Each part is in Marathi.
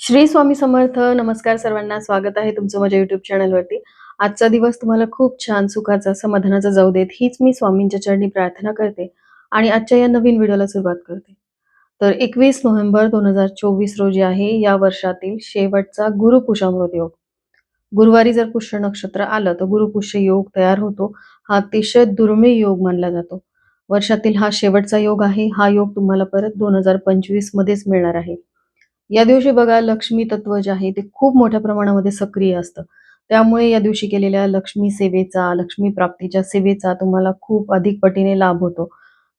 श्री स्वामी समर्थ नमस्कार सर्वांना स्वागत आहे तुमचं माझ्या युट्यूब चॅनलवरती आजचा दिवस तुम्हाला खूप छान सुखाचा समाधानाचा जाऊ देत हीच मी स्वामींच्या चरणी प्रार्थना करते आणि आजच्या या नवीन व्हिडिओला सुरुवात करते. तर एकवीस नोव्हेंबर दोन हजार चोवीस रोजी आहे या वर्षातील शेवटचा गुरुपुषामृत योग. गुरुवारी जर पुष्य नक्षत्र आलं तर गुरुपुष्य योग तयार होतो. हा अतिशय दुर्मिळ योग मानला जातो. वर्षातील हा शेवटचा योग आहे हा योग तुम्हाला परत दोन हजार पंचवीस मध्येच मिळणार आहे. या दिवशी बघा लक्ष्मी तत्व जे आहे ते खूप मोठ्या प्रमाणामध्ये सक्रिय असतं. त्यामुळे या दिवशी केलेल्या लक्ष्मी सेवेचा लक्ष्मी प्राप्तीच्या सेवेचा तुम्हाला खूप अधिक पटीने लाभ होतो.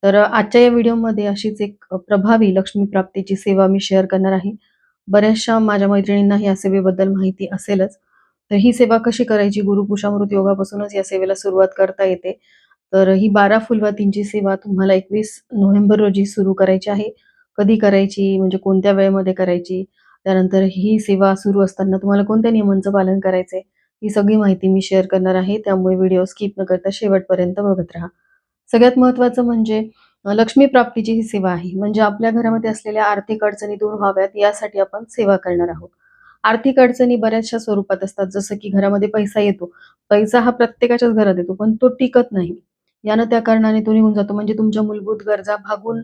तर आजच्या या व्हिडिओमध्ये अशीच एक प्रभावी लक्ष्मी प्राप्तीची सेवा मी शेअर करणार आहे. बऱ्याचशा माझ्या मैत्रिणींना या सेवेबद्दल माहिती असेलच. तर ही सेवा कशी करायची? गुरुपुषामृत योगापासूनच या सेवेला सुरुवात करता येते. तर ही बारा फुलवातींची सेवा तुम्हाला एकवीस नोव्हेंबर रोजी सुरू करायची आहे. कधी करायची म्हणजे कोणत्या वेळेमध्ये करायची त्यानंतर ही सेवा सुरू असताना तुम्हाला कोणत्या नियमांचं पालन करायचंय ही सगळी माहिती मी शेअर करणार आहे. त्यामुळे व्हिडिओ स्किप न करता शेवटपर्यंत बघत राहा. सगळ्यात महत्वाचं म्हणजे लक्ष्मी प्राप्तीची ही सेवा आहे. म्हणजे आपल्या घरामध्ये असलेल्या आर्थिक अडचणी दूर व्हाव्यात यासाठी आपण सेवा करणार आहोत. आर्थिक अडचणी बऱ्याचशा स्वरूपात असतात. जसं की घरामध्ये पैसा येतो. पैसा हा प्रत्येकाच्याच घरात येतो पण तो टिकत नाही. यानं त्या कारणाने तो निघून जातो. म्हणजे तुमच्या मूलभूत गरजा भागून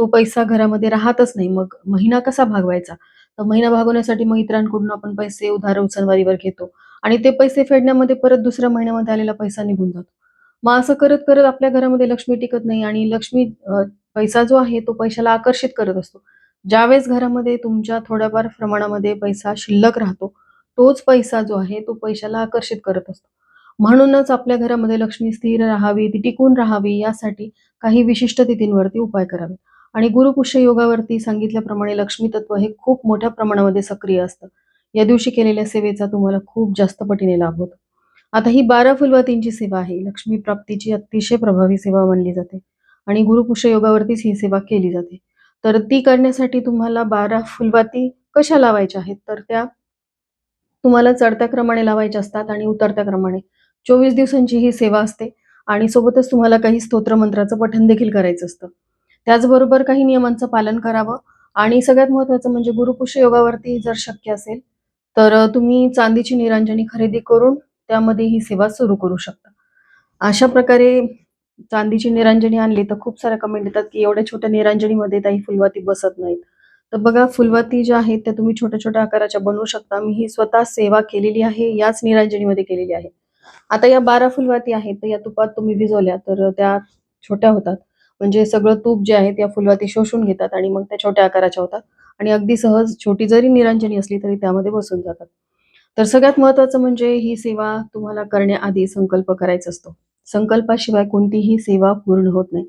तो पैसा घरामध्ये राहतच नाही. मग महिना कसा भागवायचा? तर महिना भागवण्यासाठी मग इतरांकडून आपण पैसे उधार उचलवारीवर घेतो आणि ते पैसे फेडण्यामध्ये परत दुसऱ्या महिन्यामध्ये आलेला पैसा निघून जातो. मग असं करत करत आपल्या घरामध्ये लक्ष्मी टिकत नाही आणि लक्ष्मी पैसा जो आहे तो पैशाला आकर्षित करत असतो. ज्यावेळेस घरामध्ये तुमच्या थोड्याफार प्रमाणामध्ये पैसा शिल्लक राहतो तोच पैसा जो आहे तो पैशाला आकर्षित करत असतो. म्हणूनच आपल्या घरामध्ये लक्ष्मी स्थिर राहावी ती टिकून राहावी यासाठी काही विशिष्ट तिथींवरती उपाय करावे. आणि गुरुपुष्य योगावरती सांगितल्याप्रमाणे लक्ष्मी तत्व हे खूप मोठ्या प्रमाणामध्ये सक्रिय असतं. या दिवशी केलेल्या सेवेचा तुम्हाला खूप जास्त पटीने लाभ होतो. आता ही बारा फुलवातींची सेवा आहे. लक्ष्मी प्राप्तीची अतिशय प्रभावी सेवा मानली जाते आणि गुरुपुष्य योगावरतीच ही सेवा केली जाते. तर ती करण्यासाठी तुम्हाला बारा फुलवाती कशा लावायच्या आहेत? तर त्या तुम्हाला चढत्या क्रमाने लावायच्या असतात आणि उतरत्या क्रमाने चोवीस दिवसांची ही सेवा असते आणि सोबतच तुम्हाला काही स्तोत्र मंत्राचं पठण देखील करायचं असतं. त्याचबरोबर काही नियमांचं पालन करावं. आणि सगळ्यात महत्वाचं म्हणजे गुरुपुष योगावरती जर शक्य असेल तर तुम्ही चांदीची निरांजनी खरेदी करून त्यामध्ये ही सेवा सुरू करू शकता. अशा प्रकारे चांदीची निरांजनी आणली तर खूप साऱ्या कमेंट येतात की एवढ्या छोट्या निरांजनीमध्ये काही फुलवाती बसत नाहीत. तर बघा फुलवाती ज्या आहेत त्या तुम्ही छोट्या छोट्या आकाराच्या बनवू शकता. मी ही स्वतः सेवा केलेली आहे याच निरांजनीमध्ये केलेली आहे. आता या बारा फुलवाती आहेत तर या तुपात तुम्ही भिजवल्या तर त्या छोट्या होतात. म्हणजे सगळं तूप जे आहे त्या फुलवाती शोषून घेतात आणि मग त्या छोट्या आकाराच्या होतात. आणि अगदी सहज छोटी जरी निरांजनी असली तरी त्यामध्ये बसून जातात. तर सगळ्यात महत्त्वाचं म्हणजे ही सेवा तुम्हाला करण्याआधी संकल्प करायचा असतो. संकल्पाशिवाय कोणतीही सेवा पूर्ण होत नाही.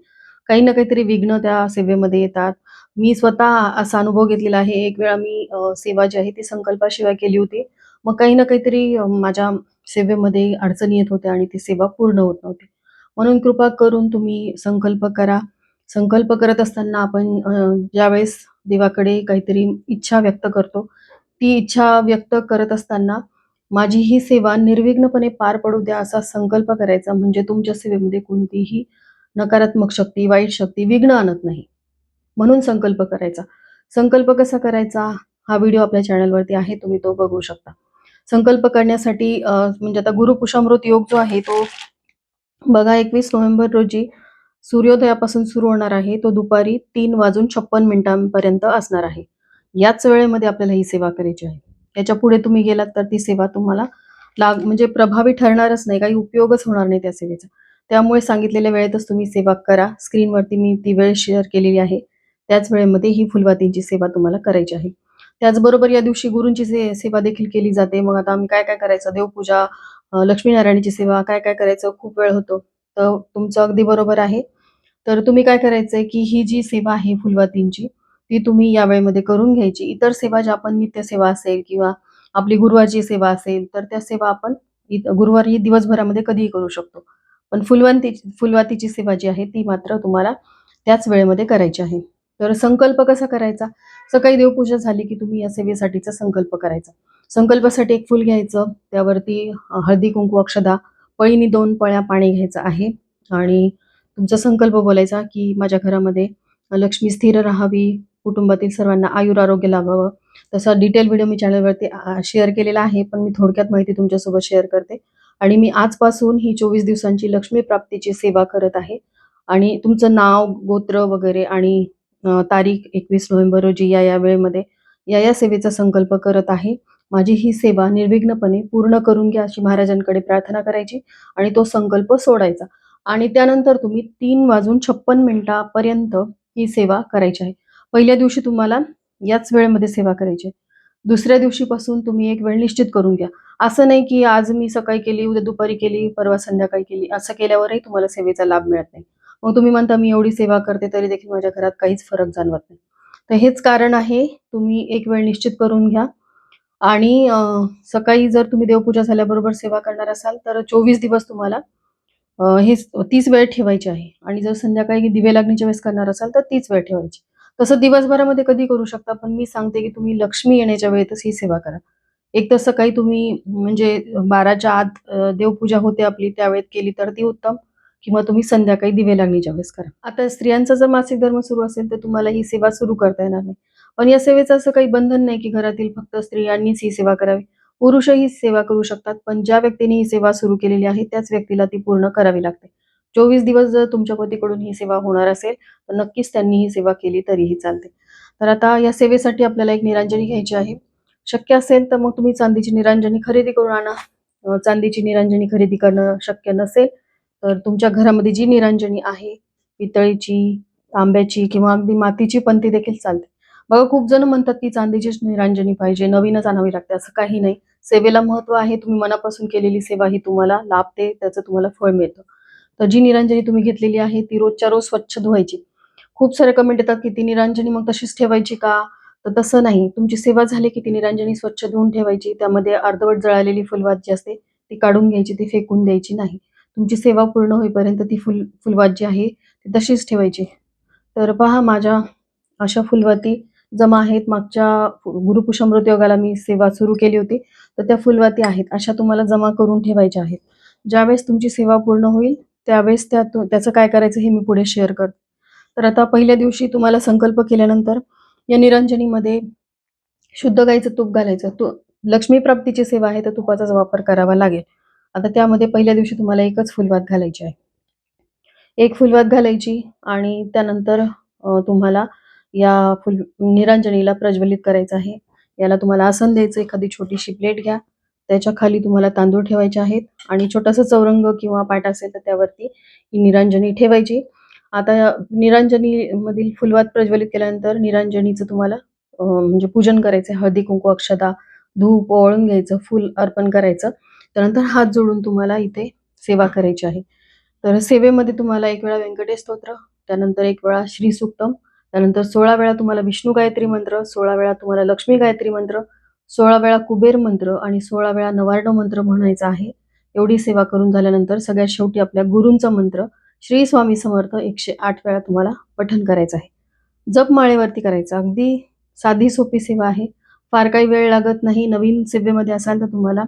काही ना काहीतरी विघ्न त्या सेवेमध्ये येतात. मी स्वतः असा अनुभव घेतलेला आहे. एक वेळा मी सेवा जी आहे ती संकल्पाशिवाय केली होती. मग काही ना काहीतरी माझ्या सेवेमध्ये अडचणी येत होत्या आणि ती सेवा पूर्ण होत नव्हती. म्हणून कृपा करून तुम्ही संकल्प करा. संकल्प करत असताना आपण ज्यावेळेस देवाकडे काहीतरी इच्छा व्यक्त करतो ती इच्छा व्यक्त करत असताना माझी ही सेवा निर्विघ्नपणे पार पडू द्या असा संकल्प करायचा. म्हणजे तुमच्या सेवेमध्ये कोणतीही नकारात्मक शक्ती वाईट शक्ती विघ्न आणत नाही. म्हणून संकल्प करायचा. संकल्प कसा करायचा? हा व्हिडिओ आपल्या चॅनलवरती आहे तुम्ही तो बघू शकता. संकल्प करण्यासाठी म्हणजे आता गुरुपुषामृत योग जो आहे तो बघा एकवीस नोव्हेंबर रोजी सूर्योदयापासून सुरू होणार आहे. तो दुपारी तीन वाजून छप्पन मिनिटांपर्यंत असणार आहे. याच वेळेमध्ये आपल्याला ही सेवा करायची आहे. याच्यापुढे तुम्ही गेलात तर ती सेवा तुम्हाला लाग म्हणजे प्रभावी ठरणारच नाही. काही उपयोगच होणार नाही त्या सेवेचा. त्यामुळे सांगितलेल्या वेळेतच तुम्ही सेवा करा. स्क्रीनवरती मी ती वेळ शेअर केलेली आहे. त्याच वेळेमध्ये ही फुलवातींची सेवा तुम्हाला करायची आहे. त्याचबरोबर या दिवशी गुरूंची से सेवा देखील केली जाते. मग आता आम्ही काय काय करायचं? देवपूजा लक्ष्मीनारायणाची सेवा काय काय करायचं खूप वेळ होतो. तर तुमचं अगदी बरोबर आहे. तर तुम्ही काय करायचंय की ही जी सेवा आहे फुलवातींची ती तुम्ही या वेळेमध्ये करून घ्यायची. इतर सेवा ज्या आपण नित्य सेवा असेल किंवा आपली गुरुवारची सेवा असेल तर त्या सेवा आपण गुरुवारी दिवसभरामध्ये कधीही करू शकतो. पण फुलवंती फुलवातीची सेवा जी आहे ती मात्र तुम्हाला त्याच वेळेमध्ये करायची आहे. तर संकल्प कसा करायचा? सकाळी देवपूजा झाली की तुम्ही या सेवेसाठीचा संकल्प करायचा. संकल्पासाठी एक फूल घ्यायचं. त्यावरती हळदी कुंकू अक्षदा पळीनी दोन पळ्या पाणी घ्यायचं आहे. आणि तुमचा संकल्प बोलायचा की माझ्या घरामध्ये लक्ष्मी स्थिर राहावी कुटुंबातील सर्वांना आयुर आरोग्य लाभावं. तसा डिटेल व्हिडिओ मी चॅनलवरती शेअर केलेला आहे पण मी थोडक्यात माहिती तुमच्यासोबत शेअर करते. आणि मी आजपासून ही चोवीस दिवसांची लक्ष्मी प्राप्तीची सेवा करत आहे. आणि तुमचं नाव गोत्र वगैरे आणि तारीख एकवीस नोव्हेंबर रोजी या या वेळेमध्ये या या सेवेचा संकल्प करत आहे. माझी ही सेवा निर्विघ्नपणे पूर्ण करून घ्या अशी महाराजांकडे प्रार्थना करायची आणि तो संकल्प सोडायचा. आणि त्यानंतर तुम्ही तीन वाजून छप्पन मिनिटापर्यंत ही सेवा करायची आहे. पहिल्या दिवशी तुम्हाला याच वेळेमध्ये सेवा करायची आहे. दुसऱ्या दिवशीपासून तुम्ही एक वेळ निश्चित करून घ्या. असं नाही की आज मी सकाळी केली उद्या दुपारी केली परवा संध्याकाळी केली असं केल्यावरही तुम्हाला सेवेचा लाभ मिळत नाही. मग तुम्ही म्हणता मी एवढी सेवा करते तरी देखील माझ्या घरात काहीच फरक जाणवत नाही. तर हेच कारण आहे तुम्ही एक वेळ निश्चित करून घ्या. आणि सकाळी जर तुम्ही देवपूजा झाल्याबरोबर सेवा करणार असाल तर चोवीस दिवस तुम्हाला हे तीच वेळ ठेवायची आहे. आणि जर संध्याकाळी दिवे लागणीच्या वेळेस करणार असाल तर तीच वेळ ठेवायची. तसं दिवसभरामध्ये कधी करू शकता पण मी सांगते की तुम्ही लक्ष्मी येण्याच्या वेळेतच ही सेवा करा. एक तर सकाळी तुम्ही म्हणजे बाराच्या आत देवपूजा होते आपली त्यावेळेत केली तर ती उत्तम. किंवा तुम्ही संध्याकाळी दिवे लागणीच्या वेळेस करा. आता स्त्रियांचा जर मासिक धर्म सुरू असेल तर तुम्हाला ही सेवा सुरू करता येणार नाही. पण या सेवेचं असं काही बंधन नाही की घरातील फक्त स्त्रियांनीच ही सेवा करावी. पुरुषही सेवा करू शकतात पण ज्या व्यक्तीने ही सेवा सुरू केलेली आहे त्याच व्यक्तीला ती पूर्ण करावी लागते. चोवीस दिवस जर तुमच्या पतीकडून ही सेवा होणार असेल तर नक्कीच त्यांनी ही सेवा केली तरीही चालते. तर आता या सेवेसाठी आपल्याला एक निरांजनी घ्यायची आहे. शक्य असेल तर मग तुम्ही चांदीची निरांजनी खरेदी करून आणा. चांदीची निरांजनी खरेदी करणं शक्य नसेल तर तुमच्या घरामध्ये जी निरांजनी आहे पितळीची तांब्याची किंवा अगदी मातीची पण ती देखील चालते. बघा खूप जण म्हणतात की चांदीचीच निरांजनी पाहिजे नवीनच आणावी लागते असं काही नाही. सेवेला महत्त्व आहे तुम्ही मनापासून केलेली सेवा ही तुम्हाला लाभते त्याचं तुम्हाला फळ मिळतं. तर जी निरांजनी तुम्ही घेतलेली आहे ती रोजच्या रोज स्वच्छ धुवायची. खूप सारे कमेंट येतात की ती निरांजनी मग तशीच ठेवायची का? तर तसं नाही. तुमची सेवा झाली की ती निरांजनी स्वच्छ धुवून ठेवायची त्यामध्ये अर्धवट जळालेली फुलवात जी असते ती काढून घ्यायची ती फेकून द्यायची नाही. तुमची सेवा पूर्ण होईपर्यंत ती फुल फुलवात जी आहे ती तशीच ठेवायची. तर पहा माझ्या अशा फुलवाती जमा आहेत. मागच्या गुरुपुषमृत योगाला मी सेवा सुरू केली होती. तर त्या फुलवाती आहेत. अशा तुम्हाला जमा करून ठेवायच्या आहेत. ज्यावेळेस तुमची सेवा पूर्ण होईल त्यावेळेस त्या त्याचं काय करायचं हे मी पुढे शेअर करते. तर आता पहिल्या दिवशी तुम्हाला संकल्प केल्यानंतर या निरंजनीमध्ये शुद्ध गाईचं तूप घालायचं. तू लक्ष्मी प्राप्तीची सेवा आहे तर तुपाचाच वापर करावा लागेल. आता त्यामध्ये पहिल्या दिवशी तुम्हाला एकच फुलवात घालायची आहे. एक फुलवात घालायची आणि त्यानंतर तुम्हाला या फुल निरांजनीला प्रज्वलित करायचं आहे. याला तुम्हाला आसन द्यायचं एखादी छोटीशी प्लेट घ्या. त्याच्याखाली तुम्हाला तांदूळ ठेवायचे आहेत. आणि छोटासा चौरंग किंवा पाट असेल तर त्यावरती ही निरांजनी ठेवायची. आता निरांजनी मधील फुलवात प्रज्वलित केल्यानंतर निरांजनीचं तुम्हाला म्हणजे पूजन करायचं हळदी कुंकू अक्षता धूप ओळून घ्यायचं फुल अर्पण करायचं. त्यानंतर हात जोडून तुम्हाला इथे सेवा करायची आहे. तर सेवेमध्ये तुम्हाला एक वेळा व्यंकटेश स्तोत्र त्यानंतर एक वेळा श्री सुक्तम त्यानंतर सोळा वेळा तुम्हाला विष्णू गायत्री मंत्र सोळा वेळा तुम्हाला लक्ष्मी गायत्री मंत्र सोळा वेळा कुबेर मंत्र आणि सोळा वेळा नवार्ण मंत्र म्हणायचा आहे. एवढी सेवा करून झाल्यानंतर सगळ्यात शेवटी आपल्या गुरूंचा मंत्र श्री स्वामी समर्थ एकशे आठ वेळा तुम्हाला पठन करायचं आहे. जप माळेवरती करायचं. अगदी साधी सोपी सेवा आहे. फार काही वेळ लागत नाही. नवीन सेवेमध्ये असाल तर तुम्हाला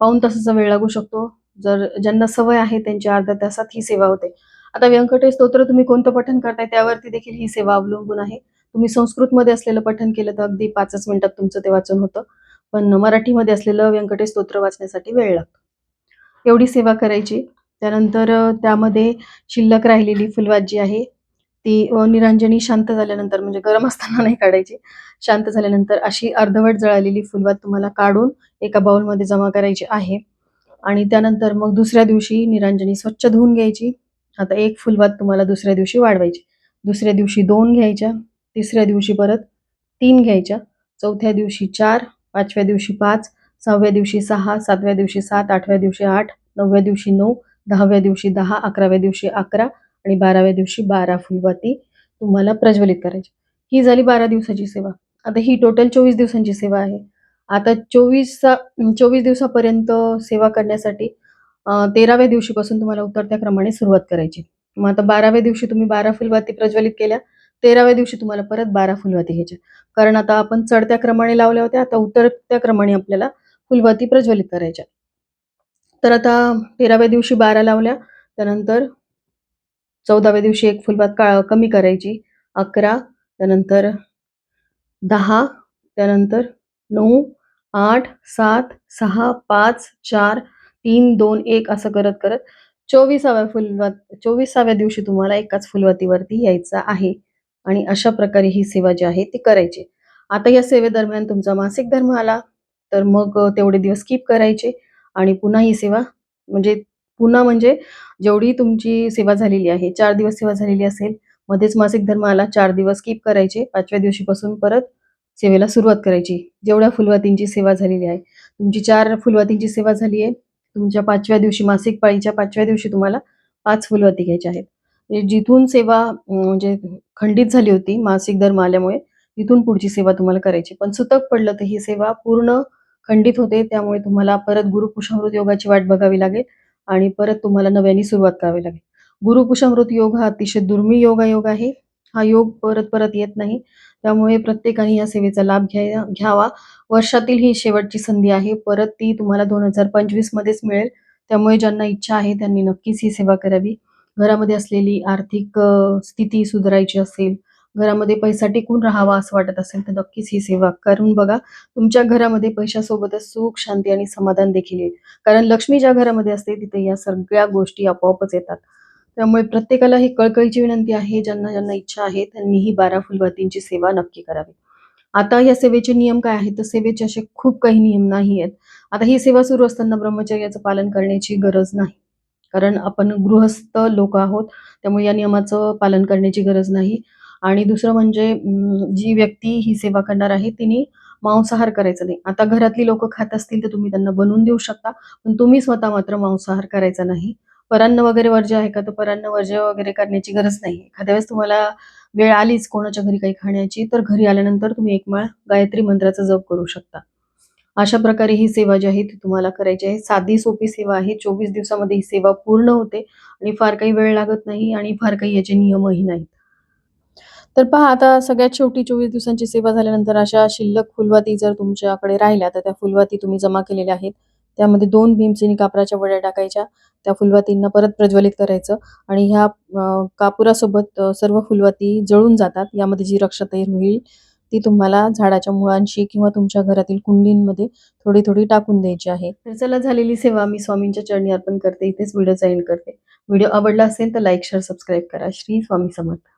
पाऊण तासाचा वेळ लागू शकतो. जर ज्यांना सवय आहे त्यांची अर्ध्या तासात ही सेवा होते. आता व्यंकटेश स्तोत्र तुम्ही कोणतं पठण करताय? त्यावरती देखील ही सेवा अवलंबून आहे. तुम्ही संस्कृतमध्ये असलेलं पठण केलं तर अगदी पाचच मिनिटात तुमचं ते वाचन होतं. पण मराठीमध्ये असलेलं व्यंकटेश स्तोत्र वाचण्यासाठी वेळ लागतो. एवढी सेवा करायची. त्यानंतर त्यामध्ये शिल्लक राहिलेली फुलवात जी आहे. ती निरांजनी शांत झाल्यानंतर म्हणजे गरम असताना नाही काढायची शांत झाल्यानंतर अशी अर्धवट जळालेली फुलवात तुम्हाला काढून एका बाउलमध्ये जमा करायची आहे. आणि त्यानंतर मग दुसऱ्या दिवशी निरांजनी स्वच्छ धुवून घ्यायची. आता एक फुलवात तुम्हाला दुसऱ्या दिवशी वाढवायची. दुसऱ्या दिवशी दोन घ्यायच्या तिसऱ्या दिवशी परत तीन घ्यायच्या चौथ्या दिवशी चार पाचव्या दिवशी पाच सहाव्या दिवशी सहा सातव्या दिवशी सात आठव्या दिवशी आठ नवव्या दिवशी नऊ दहाव्या दिवशी दहा अकराव्या दिवशी अकरा आणि बाराव्या दिवशी बारा फुलवाती तुम्हाला प्रज्वलित करायची. ही झाली बारा दिवसाची सेवा. आता ही टोटल चोवीस दिवसांची सेवा आहे. आता चोवीस चोवीस दिवसापर्यंत सेवा करण्यासाठी तेराव्या दिवशीपासून तुम्हाला उतरत्या क्रमाने सुरुवात करायची. मग आता बाराव्या दिवशी तुम्ही बारा फुलवाती प्रज्वलित केल्या तेराव्या दिवशी तुम्हाला परत बारा फुलवाती घ्यायच्या. कारण आता आपण चढत्या क्रमाने लावल्या होत्या आता उतरत्या क्रमाने आपल्याला फुलवाती प्रज्वलित करायच्या. तर आता तेराव्या दिवशी बारा लावल्या त्यानंतर चौदाव्या दिवशी एक फुलवात का कमी करायची अकरा त्यानंतर दहा त्यानंतर नऊ आठ सात सहा पाच चार तीन दोन एक असं करत करत चोवीसाव्या फुलवा चोवीसाव्या दिवशी तुम्हाला एकाच फुलवातीवरती यायचं आहे. आणि अशा प्रकारे ही सेवा जी आहे ती करायची. आता या सेवेदरम्यान तुमचा मासिक धर्म आला तर मग तेवढे दिवस स्किप करायचे. आणि पुन्हा ही सेवा म्हणजे पुन्हा म्हणजे जेवढी तुमची सेवा झालेली आहे चार दिवस सेवा झालेली असेल मध्येच मासिक धर्म आला चार दिवस स्किप करायचे. पाचव्या दिवशीपासून परत सेवेला सुरुवात करायची. जेवढ्या फुलवातींची सेवा झालेली आहे. तुमची चार फुलवातींची सेवा झाली आहे तुमच्या पाचव्या दिवशी मासिक पाळीच्या पाचव्या दिवशी तुम्हाला पाच फुलवती घ्यायच्या आहेत. म्हणजे जिथून सेवा म्हणजे खंडित झाली होती मासिक धर्म आल्यामुळे तिथून पुढची सेवा तुम्हाला करायची. पण सुतक पडलं तर ही सेवा पूर्ण खंडित होते त्यामुळे तुम्हाला परत गुरुपुषामृत योगाची वाट बघावी लागेल आणि परत तुम्हाला नव्याने सुरुवात करावी लागेल. गुरुपुषामृत योग हा अतिशय दुर्मिळ योगायोग आहे. हा योग परत परत येत नाही. त्यामुळे प्रत्येकाने या सेवेचा लाभ घ्या घ्यावा. वर्षातील ही शेवटची संधी आहे. परत ती तुम्हाला दोन हजार पंचवीस मध्येच मिळेल. त्यामुळे ज्यांना इच्छा आहे त्यांनी नक्कीच ही सेवा करावी. घरामध्ये असलेली आर्थिक स्थिती सुधारायची असेल घरामध्ये पैसा टिकून राहावा असं वाटत असेल तर नक्कीच ही सेवा करून बघा. तुमच्या घरामध्ये पैशासोबतच सुख शांती आणि समाधान देखील येईल. कारण लक्ष्मी ज्या घरामध्ये असते तिथे या सगळ्या गोष्टी आपोआपच येतात. त्यामुळे प्रत्येकाला ही कळकळीची विनंती आहे ज्यांना ज्यांना इच्छा आहे त्यांनी ही बारा फुलवातींची सेवा नक्की करावी. आता या सेवेचे नियम काय आहेत? तर सेवेचे असे खूप काही नियम नाही आहेत. आता ही सेवा सुरू असताना ब्रह्मचर्याचं पालन करण्याची गरज नाही. कारण आपण गृहस्थ लोक आहोत त्यामुळे या नियमाचं पालन करण्याची गरज नाही. आणि दुसरं म्हणजे जी व्यक्ती ही सेवा करणार आहे तिने मांसाहार करायचा नाही. आता घरातली लोक खात असतील तर तुम्ही त्यांना बनवून देऊ शकता पण तुम्ही स्वतः मात्र मांसाहार करायचा नाही. परान्न वगैरे वर्ज्य आहे का? तर परान्न वर्ज्य वगैरे करण्याची गरज नाही एखाद्या वेळेस तुम्हाला वेळ आलीच कोणाच्या घरी काही खाण्याची तर घरी आल्यानंतर तुम्ही एक माळ गायत्री मंत्राचा जप करू शकता. अशा प्रकारे ही सेवा जी आहे ती तुम्हाला करायची आहे. साधी सोपी सेवा आहे. चोवीस दिवसामध्ये ही सेवा पूर्ण होते आणि फार काही वेळ लागत नाही आणि फार काही याचे नियमही नाहीत. तर पहा आता सगळ्यात शेवटी चोवीस दिवसांची सेवा झाल्यानंतर अशा शिल्लक फुलवाती जर तुमच्याकडे राहिल्या तर त्या फुलवाती तुम्ही जमा केलेल्या आहेत. त्यामध्ये दोन भीमसेनी कापराच्या वड्या टाकायच्या त्या फुलवातींना परत प्रज्वलित करायचं आणि ह्या कापुरासोबत सर्व फुलवाती जळून जातात. यामध्ये जी रक्षा तयार होईल ती तुम्हाला झाडाच्या मुळांशी किंवा तुमच्या घरातील कुंडींमध्ये थोडी थोडी टाकून द्यायची आहे. तर चला झालेली सेवा मी स्वामींच्या चरणी अर्पण करते. इथेच व्हिडिओचा एंड करते. व्हिडिओ आवडला असेल तर लाईक शेअर सबस्क्राईब करा. श्री स्वामी समर्थ.